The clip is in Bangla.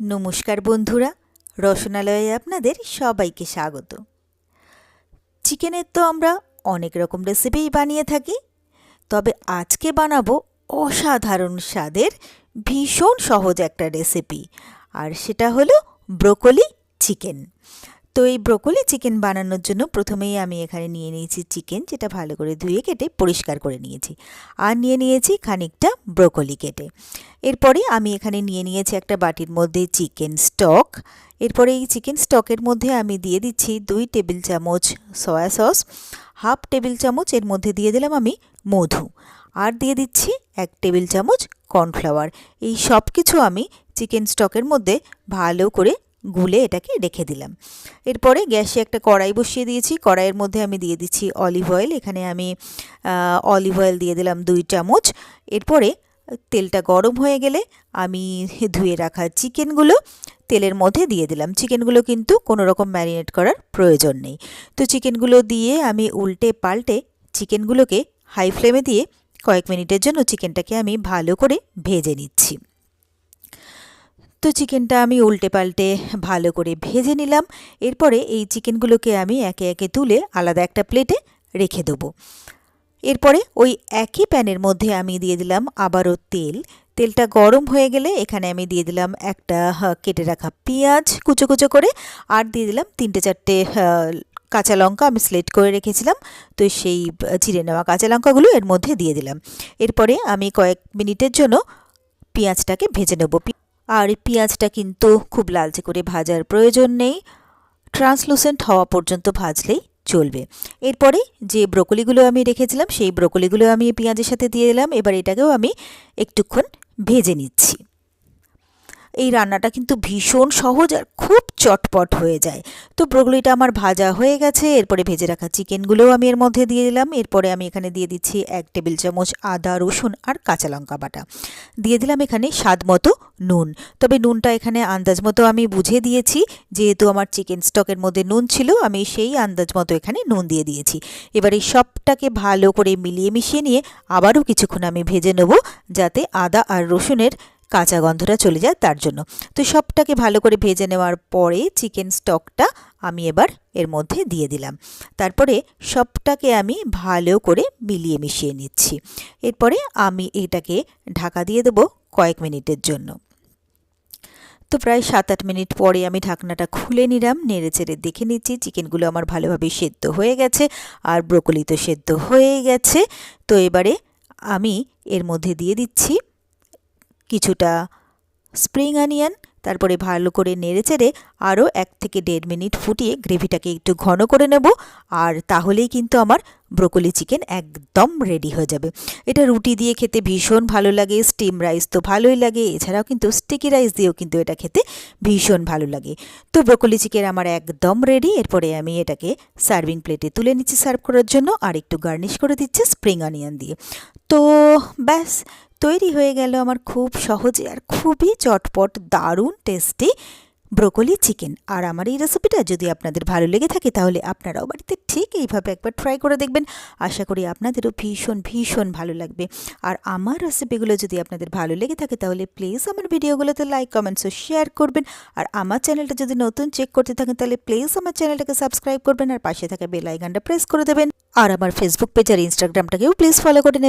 নমস্কার বন্ধুরা, রসনালয়ে আপনাদের সবাইকে স্বাগত। চিকেনের তো আমরা অনেক রকম রেসিপিই বানিয়ে থাকি, তবে আজকে বানাবো অসাধারণ স্বাদের ভীষণ সহজ একটা রেসিপি, আর সেটা হলো ব্রোকলি চিকেন। তো এই ব্রোকলি চিকেন বানানোর জন্য প্রথমেই আমি এখানে নিয়ে নিয়েছি চিকেন, যেটা ভালো করে ধুয়ে কেটে পরিষ্কার করে নিয়েছি। আর নিয়ে নিয়েছি খানিকটা ব্রোকলি কেটে। এরপরে আমি এখানে নিয়ে নিয়েছি একটা বাটির মধ্যে চিকেন স্টক। এরপরে এই চিকেন স্টকের মধ্যে আমি দিয়ে দিচ্ছি দুই টেবিল চামচ সয়া সস, হাফ টেবিল চামচ, এর মধ্যে দিয়ে দিলাম আমি মধু। আর দিয়ে দিচ্ছি এক টেবিল চামচ কর্নফ্লাওয়ার। এই সব কিছু আমি চিকেন স্টকের মধ্যে ভালো করে গুলে এটাকে রেখে দিলাম। এরপরে গ্যাসে একটা কড়াই বসিয়ে দিয়েছি। কড়াইয়ের মধ্যে আমি দিয়ে দিচ্ছি অলিভ অয়েল। এখানে আমি অলিভ অয়েল দিয়ে দিলাম দুই চামচ। এরপরে তেলটা গরম হয়ে গেলে আমি ধুয়ে রাখা চিকেনগুলো তেলের মধ্যে দিয়ে দিলাম। চিকেনগুলো কিন্তু কোনো রকম ম্যারিনেট করার প্রয়োজন নেই। তো চিকেনগুলো দিয়ে আমি উল্টে পাল্টে চিকেনগুলোকে হাই ফ্লেমে দিয়ে কয়েক মিনিটের জন্য চিকেনটাকে আমি ভালো করে ভেজে নিচ্ছি। তো চিকেনটা আমি উল্টে পাল্টে ভালো করে ভেজে নিলাম। এরপরে এই চিকেনগুলোকে আমি একে একে তুলে আলাদা একটা প্লেটে রেখে দেবো। এরপরে ওই একই প্যানের মধ্যে আমি দিয়ে দিলাম আবারও তেল। তেলটা গরম হয়ে গেলে এখানে আমি দিয়ে দিলাম একটা কেটে রাখা পেঁয়াজ কুচো কুচো করে আর দিয়ে দিলাম তিনটে চারটে কাঁচা লঙ্কা আমি স্লেট করে রেখেছিলাম। তো সেই চিড়ে নেওয়া কাঁচা লঙ্কাগুলো এর মধ্যে দিয়ে দিলাম। এরপরে আমি কয়েক মিনিটের জন্য পেঁয়াজটাকে ভেজে নেব। আর পেঁয়াজটা কিন্তু খুব লালচে করে ভাজার প্রয়োজন নেই। ট্রান্সলুসেন্ট হওয়া পর্যন্ত ভাজলেই চলবে। এরপরে যে ব্রোকলিগুলো আমি রেখেছিলাম, সেই ব্রোকলিগুলো আমি পেঁয়াজের সাথে দিয়ে দিলাম। এবার এটাকেও আমি একটুক্ষণ ভেজে নিচ্ছি। এই রান্নাটা কিন্তু ভীষণ সহজ আর খুব চটপট হয়ে যায়। তো ব্রোকলিটা আমার ভাজা হয়ে গেছে, এরপরে ভেজে রাখা চিকেনগুলোও আমি এর মধ্যে দিয়ে দিলাম। এরপরে আমি এখানে দিয়ে দিচ্ছি এক টেবিল চামচ আদা, রসুন আর কাঁচা লঙ্কা বাটা। দিয়ে দিলাম এখানে স্বাদ মতো নুন। তবে নুনটা এখানে আন্দাজ মতো আমি বুঝে দিয়েছি, যেহেতু আমার চিকেন স্টকের মধ্যে নুন ছিল, আমি সেই আন্দাজ মতো এখানে নুন দিয়ে দিয়েছি। এবার এই সবটাকে ভালো করে মিলিয়ে মিশিয়ে নিয়ে আবারও কিছুক্ষণ আমি ভেজে নেব, যাতে আদা আর রসুনের কাঁচা গন্ধটা চলে যায় তার জন্য। তো সবটাকে ভালো করে ভেজে নেওয়ার পরে চিকেন স্টকটা আমি এবার এর মধ্যে দিয়ে দিলাম। তারপরে সবটাকে আমি ভালো করে মিলিয়ে মিশিয়ে নিচ্ছি। এরপরে আমি এটাকে ঢাকা দিয়ে দেবো কয়েক মিনিটের জন্য। তো প্রায় সাত আট মিনিট পরে আমি ঢাকনাটা খুলে নিলাম নেড়ে চেড়ে দেখে নিচ্ছি চিকেনগুলো আমার ভালোভাবে সেদ্ধ হয়ে গেছে আর ব্রোকলি তো সেদ্ধ হয়ে গেছে। তো এবারে আমি এর মধ্যে দিয়ে দিচ্ছি কিছুটা স্প্রিং অনিয়ন তারপরে ভালো করে নেড়ে চেড়ে আরও এক থেকে দেড় মিনিট ফুটিয়ে গ্রেভিটাকে একটু ঘন করে নেব, আর তাহলেই কিন্তু আমার ব্রোকলি চিকেন একদম রেডি হয়ে যাবে। এটা রুটি দিয়ে খেতে ভীষণ ভালো লাগে স্টিম রাইস তো ভালোই লাগে, এছাড়াও কিন্তু স্টিকি রাইস দিয়েও কিন্তু এটা খেতে ভীষণ ভালো লাগে। তো ব্রোকলি চিকেন আমার একদম রেডি এরপরে আমি এটাকে সার্ভিং প্লেটে তুলে নিচ্ছি সার্ভ করার জন্য, আর একটু গার্নিশ করে দিচ্ছি স্প্রিং অনিয়ন দিয়ে। তো ব্যাস, তৈরি হয়ে গেল আমার খুব সহজে আর খুবই চটপট, দারুণ টেস্টি ব্রোকলি চিকেন। আর আমার এই রেসিপিটা যদি আপনাদের ভালো লেগে থাকে তাহলে আপনারাও বাড়িতে ঠিক এইভাবে একবার ট্রাই করে দেখবেন। আশা করি আপনাদেরও ভীষণ ভীষণ ভালো লাগবে। আর আমার রেসিপিগুলো যদি আপনাদের ভালো লেগে থাকে তাহলে প্লিজ আমার ভিডিওগুলোতে লাইক কমেন্টস ও শেয়ার করবেন। আর আমার চ্যানেলটা যদি নতুন চেক করতে থাকেন তাহলে প্লিজ আমার চ্যানেলটাকে সাবস্ক্রাইব করবেন। আর পাশে থাকা বেল আইকনটা প্রেস করে দেবেন। আর আমার ফেসবুক পেজ আর ইনস্টাগ্রামটাকেও প্লিজ ফলো করে নেবেন।